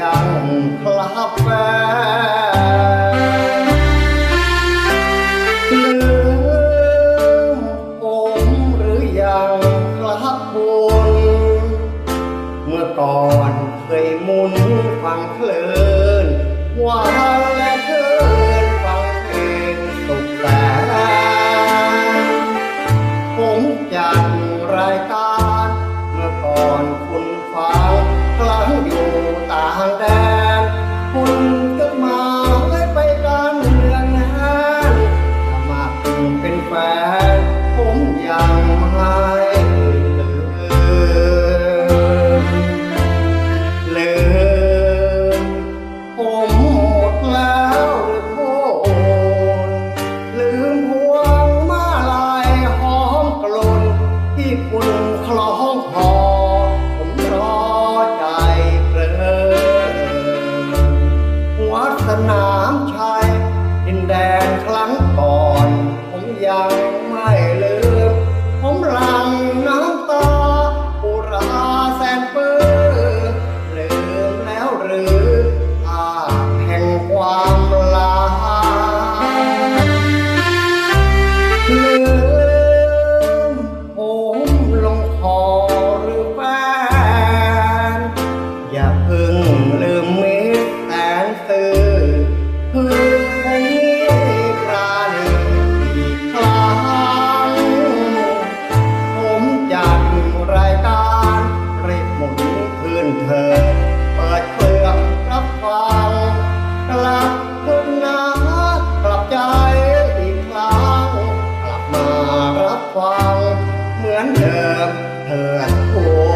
ยังครับแฟนลืมผมหรือยังครับคุณเมื่อก่อนเคยมุนฟังเพลินวันและคืนฟังเพลงสุขแสนผมจัดางแดนคุณก็มาให้ไปกันเรื่องงานสมัครเป็นแฟนผมยังไม่ลืมลืมผมหมดแล้วหรือโคนลืมพวงมาลัยหอมกลุ่นที่คุณคล้องคอ สนามชัยดินแดนครั้งก่อน ผมยังไม่ลืม ผมรังน้ำตาอุราแสนเปื้อลืมแล้วหรือ กลับคืนนะกลับใจอีกครั้งกลับมารับฟังเหมือนเดิมเธอ